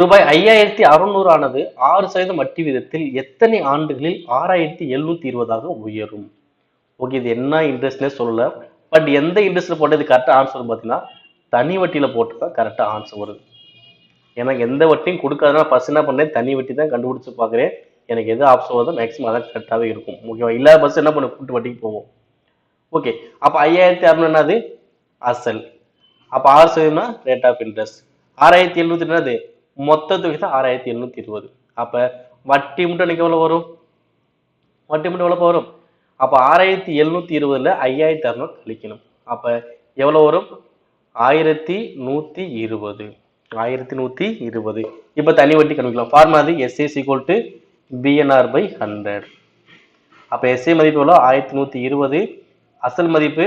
ரூபாய் ஐயாயிரத்தி அறுநூறு ஆனது ஆறு சதவீதம் வட்டி விதத்தில் எத்தனை ஆண்டுகளில் ஆறாயிரத்தி எழுநூத்தி இருபதாக உயரும்? ஓகே இது என்ன இன்ட்ரெஸ்ட்னே சொல்லல. பட் எந்த இன்ட்ரெஸ்ட்ல போட்டது கரெக்டாக ஆன்சர் பார்த்தீங்கன்னா தனி வட்டியில போட்டு தான் கரெக்டாக ஆன்சர் வருது எனக்கு எந்த வட்டியும் கொடுக்காதுன்னா ஃபர்ஸ்ட் என்ன பண்ணேன்? தனி வட்டி தான் கண்டுபிடிச்சு பார்க்குறேன் எனக்கு எது ஆப்ஷன் வருதோ மேக்ஸிமம் அதான் கரெக்டாகவே இருக்கும். ஓகேவா? இல்லாத பஸ் என்ன பண்ண கூட்டு வட்டிக்கு போவோம் ஓகே அப்போ ஐயாயிரத்தி அறுநூறு என்னது? அசல். அப்போ ஆறு சதவீதம்னா ரேட் ஆஃப் இன்ட்ரெஸ்ட் ஆறாயிரத்தி எழுநூத்தி என்னது? மொத்த தொகை தான் ஆறாயிரத்தி எழுநூத்தி இருபது. அப்போ வட்டி மட்டும் எனக்கு எவ்வளோ வரும்? வட்டி மட்டும் எவ்வளோ வரும்? அப்போ ஆறாயிரத்தி எழுநூத்தி இருபதுல ஐயாயிரத்தி அறுநூறு கழிக்கணும். அப்போ எவ்வளோ வரும்? ஆயிரத்தி நூற்றி இருபது. ஆயிரத்தி நூற்றி இருபது. இப்போ தனி வட்டி கண்டுக்கலாம் ஃபார்மா அது SA equal to PNR by hundred அப்போ எஸ்ஏ மதிப்பு எவ்வளோ ஆயிரத்தி நூற்றி இருபது. அசல் மதிப்பு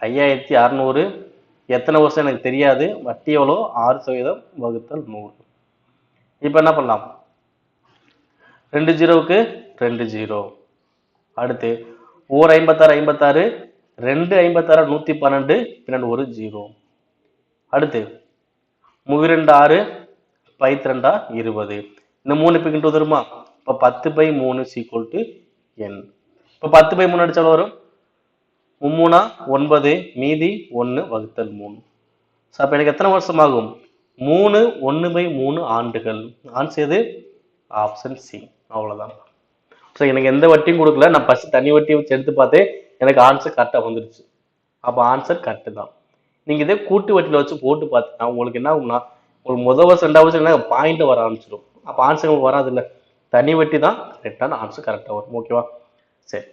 ஐயாயிரத்தி அறநூறு. எத்தனை வருஷம் எனக்கு தெரியாது. வட்டி எவ்வளோ ஆறு சதவீதம் வகுத்தல் நூறு. இப்போ என்ன பண்ணலாம்? ரெண்டு ஜீரோவுக்கு ரெண்டு ஜீரோ. அடுத்து ஓர் ஐம்பத்தாறு ஐம்பத்தாறு ரெண்டு ஐம்பத்தாறு நூற்றி பன்னெண்டு பன்னெண்டு ஒரு ஜீரோ. அடுத்து முவிரெண்டு ஆறு பைத்திரெண்டா இருபது. இந்த மூணு இப்போ கிட்ட வருமா? இப்போ பத்து பை மூணு சீக்வல் டு என் இப்போ பத்து பை மூணு அடிச்சாலும் வரும்? மும்மூணா ஒன்பது மீதி ஒன்று வகுத்தல் மூணு. ஸோ அப்போ எனக்கு எத்தனை வருஷம் ஆகும் மூணு ஒன்று பை மூணு ஆண்டுகள். ஆன்சர் எது ஆப்ஷன் சி அவ்வளோதான் ஸோ எனக்கு எந்த வட்டியும் கொடுக்கல. நான் ஃபஸ்ட் தனி வட்டி வச்சு எடுத்து பார்த்து எனக்கு ஆன்சர் கரெக்டாக வந்துருச்சு. அப்போ ஆன்சர் கரெக்டு தான். நீங்கள் இதே கூட்டு வட்டியில் வச்சு போட்டு பார்த்தீங்கன்னா உங்களுக்கு என்ன ஆகும்னா உங்களுக்கு முதல் வருஷம் ரெண்டாவது வருஷம் என்ன பாயிண்ட் வர ஆரம்பிச்சிடும் அப்போ ஆன்சர் உங்களுக்கு வராது இல்லை தனி வட்டி தான் கரெக்டான ஆன்சர் கரெக்டாக வரும். ஓகேவா சரி.